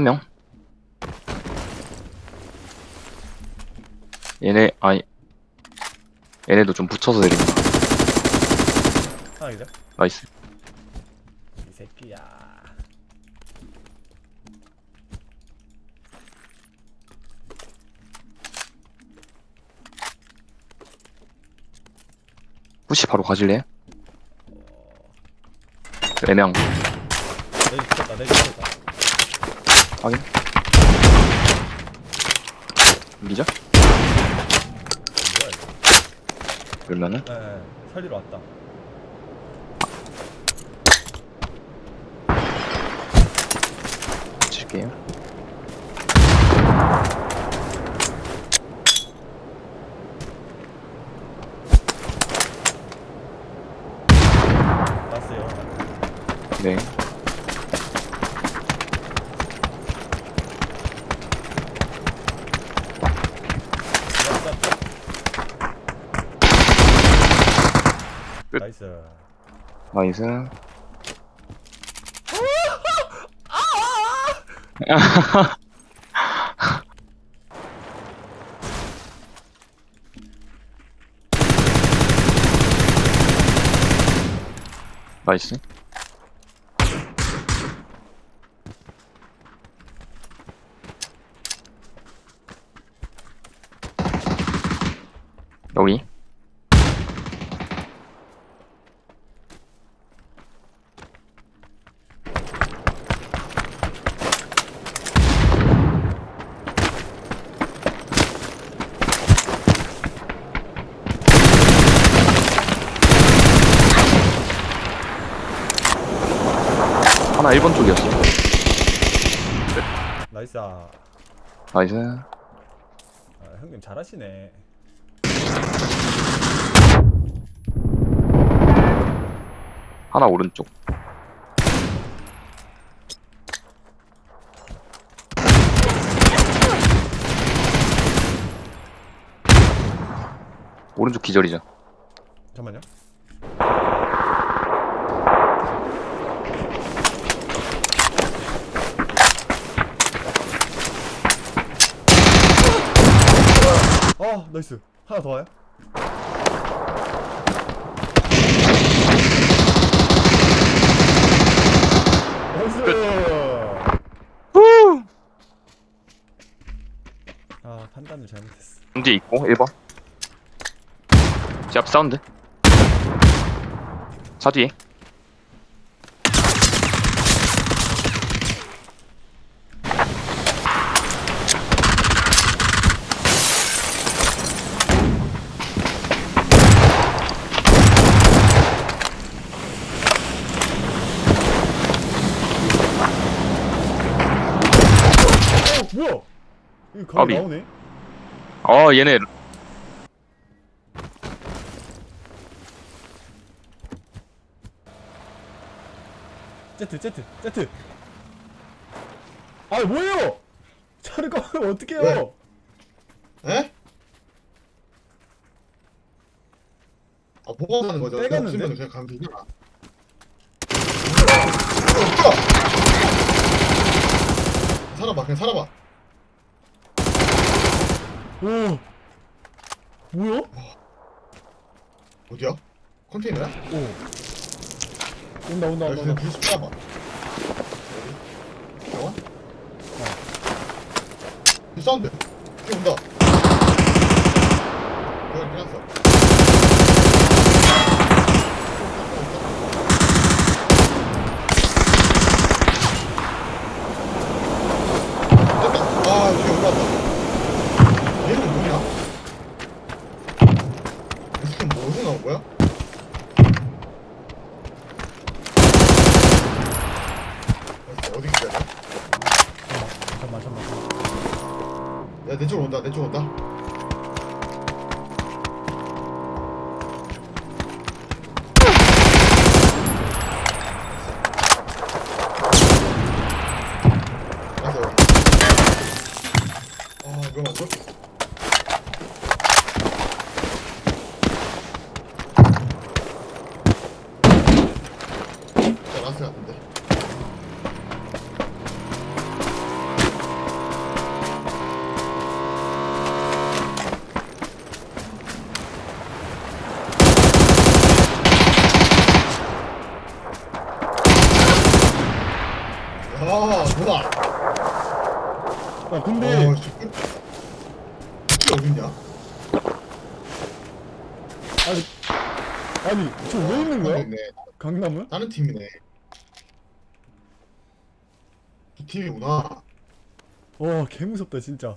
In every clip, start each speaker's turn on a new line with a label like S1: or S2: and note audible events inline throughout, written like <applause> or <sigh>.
S1: 한 명. 얘네, 아니. 얘네도 좀 붙여서 내린다.
S2: 하나 기절.
S1: 나이스.
S2: 이 새끼야.
S1: 푸시 바로 가질래?
S2: 어,
S1: 애매한 거.
S2: 내리 붙었다. 내리 붙었다.
S1: 확인.
S2: 이거?
S1: 그러면은,
S2: 네, 네. 살리러 왔다.
S1: 칠게요. 네. 끝.
S2: 나이스.
S1: 나이스. <laughs> 나이스. 여기. 하나 1번 쪽이었어.
S2: 나이스. 아,
S1: 나이스.
S2: 형님 잘하시네.
S1: 하나 오른쪽. 오른쪽 기절이죠.
S2: 잠깐만요. 어, 나이스. 하나 더 와요? 나이스. 아, 판단을 잘못했어.
S1: 문제 있고 1번. 제 앞 사운드. 차 뒤에.
S2: 어, 뭐야?
S1: 까비.
S2: 나오네.
S1: 어 얘네
S2: 제트, 제트, 제트. 아, 뭐예요? 차를 꺼면 어떡해요?
S3: 에? 아, 뭐가 하는 거죠? 그냥
S2: 빼갔는데?
S3: 그냥 가면 되냐? 살아봐, 그냥 살아봐.
S2: 오. 뭐야?
S3: 어디야? 컨테이너야?
S2: 오. 온다, 온다,
S3: 야,
S2: 온다. 온다.
S3: 계속 살아봐. 어디? 나와? 이 사운드. 뒤에 온다. 여기 끝났어. 됐다. 아, 뒤에 올라왔다. 얘는 뭐냐? 이 스킨 뭐서 나온 거야? 어디 기다려?
S2: 잠깐만, 잠깐만.
S3: 야, 내 쪽으로 온다, 내 쪽으로 온다. 뭐야?
S2: 야 근데
S3: 어, 어딨냐?
S2: 아니 아니 저 왜 있는 거야?
S3: 있네.
S2: 강남은?
S3: 다른 팀이네. 이 팀이구나.
S2: 와 개무섭다 진짜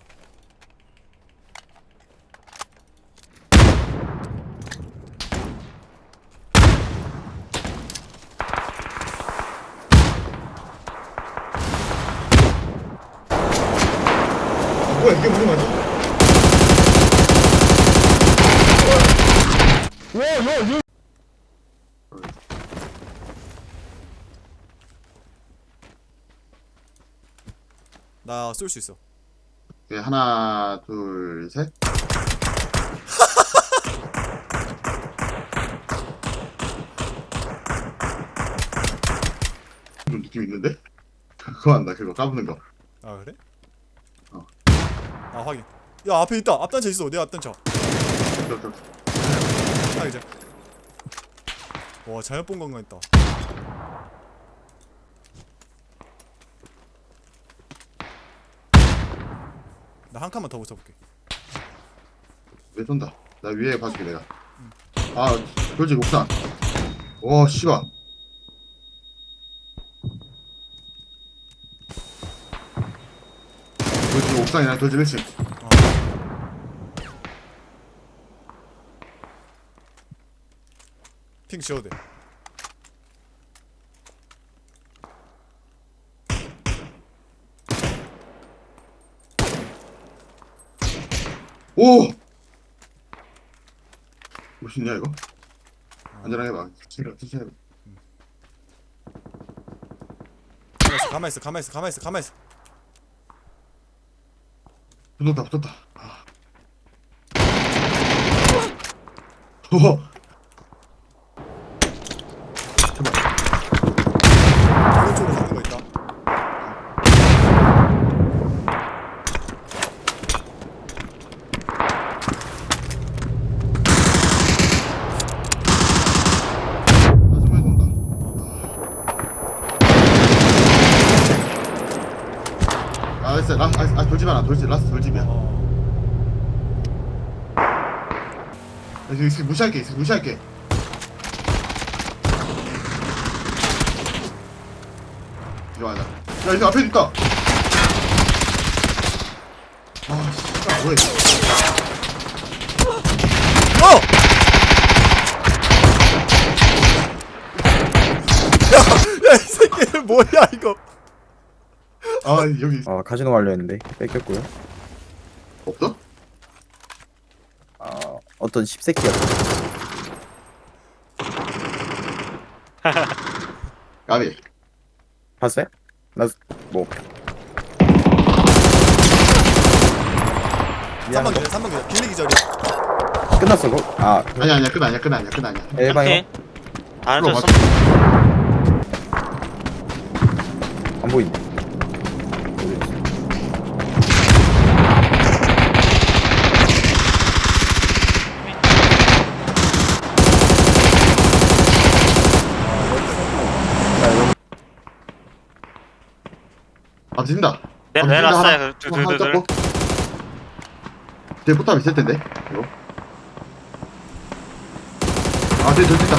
S2: 와야
S4: 얘나쏠 수 있어.
S3: 네, 하나, 둘, 셋. <laughs> 그런 느낌 있는데? 그거 한다, 그거 까부는 거.
S4: 아 그래?
S3: 어.
S4: 아 확인. 야 앞에 있다. 앞단차 있어. 내 앞단차.
S3: 저, 저,
S4: 아이 제. 와 잘못 본 건가 했다. 나 한 칸만 더 붙여볼게.
S3: 왜 쏜다? 나 위에 봐줄게, 내가. 아, 돌지 옥상. 와, 씨발. 돌지 옥상이랑 돌지 1층.
S4: 핑 지워도 돼.
S3: 오! 멋있냐, 이거? 안전하게. 진짜, 진짜 해봐.
S4: 가만 있어. 가만 있어. 가만 있어. 가만 있어.
S3: 붙었다, 붙었다. 아. 오! 제발.
S4: 오른쪽으로 가는 거 있다.
S3: 마지막에 돈다. 아, 됐어. 라, 아, 아, 돌집 하나, 돌집, 라스트 돌집이야.
S4: 어.
S3: 야, 이거 무시할게, 있어, 무시할게. 이거 맞아. 야, 이거 앞에 있다. 아, 씨발, 뭐야, 이거.
S4: 어! 야, 야, 이 새끼 뭐야 이거?
S3: 아, 여기.
S5: 아 카지노 완료했는데 뺏겼고요.
S3: 없어?
S5: 아 어떤 십새끼야. <laughs>
S3: 까비.
S5: 봤어요? 나뭐
S4: 3번 기절, 3번 기절. 빌리 기절이야.
S5: 끝났어. 그거? 아
S3: 아니야, 아니야, 끝 아니야, 끝 아니야, 끝 아니야.
S6: 다른 쪽
S3: 맞-
S5: 안 보이네.
S3: 아, 진다.
S6: 내-
S3: 아,
S6: 내놨어요.
S3: 하나.
S6: 둘, 둘, 둘,
S3: 하나 잡고. 뒤에 포탑 있을 텐데, 이거. 아, 뒤에 돌진다.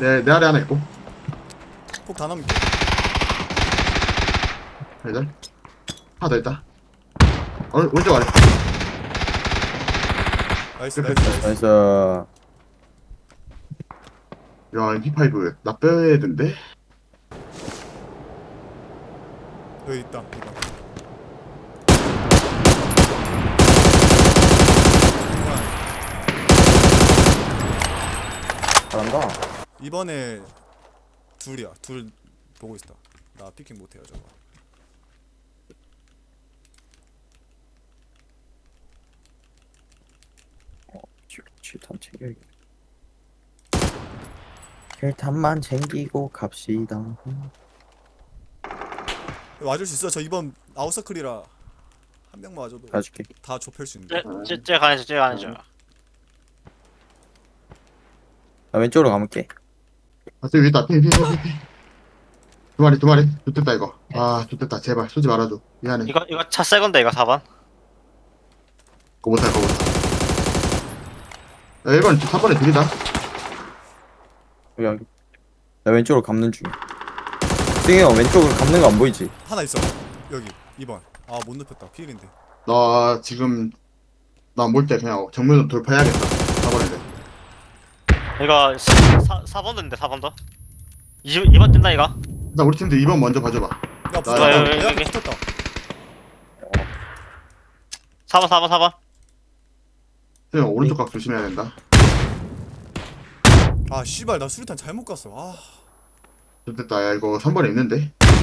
S3: 내, 내 아래 하나 있고.
S4: 폭다 넘게.
S3: 배달. 하나 더 있다. 어, 오른쪽 아래.
S4: 나이스,
S3: 이렇게
S4: 나이스, 나이스.
S5: 나이스.
S3: 야, MP5. 나 빼야 된대?
S4: 여기 있다. 이거.
S5: 잘한다.
S4: 이번에 둘이야. 둘 보고 있다. 나 피킹 못 해요 저거.
S5: 칠탄 챙겨야겠다. 킬탄만 챙기고 갑시다.
S4: 와줄 수 있어. 저 이번 아웃서클이라 한 명만 와줘도
S5: 가줄게.
S4: 다 좁힐 수 있는데.
S6: 쟤, 쟤, 쟤 가야죠, 쟤 가야죠.
S5: 나 왼쪽으로 가볼게.
S3: 아, 있다. 피, 피, 피, 피, 피. 두 마리, 두 마리. 좋겠다, 이거. 아 좋겠다 제발 쏘지 말아줘 미안해
S6: 이거 이거 차 새 건데 이거 4번
S3: 그거 못해 그거 못해 야 1번 3번에 둘이다
S5: 여기 여기 나 왼쪽으로 감는 중이야 승희 형 왼쪽으로 감는 거 안 보이지?
S4: 하나 있어. 여기. 2번. 아 못 눕혔다. 필인데.
S3: 나 지금 나안볼때 그냥 정면으로 돌파해야겠다. 4번에 돼.
S6: 이거 4, 4번도인데 4번도 2, 2번 뜬다 이거?
S3: 일단 우리 팀들 2번 먼저 봐줘봐.
S4: 야 붙었다
S3: 나-
S6: 여기,
S4: 내 앞에
S6: 여기.
S4: 붙었다.
S6: 4번 4번 4번.
S3: 형 오른쪽 각 조심해야 된다.
S4: 아 씨발 나 수류탄 잘못 갔어. 아
S3: 좋겠다. 야 이거 3번에 있는데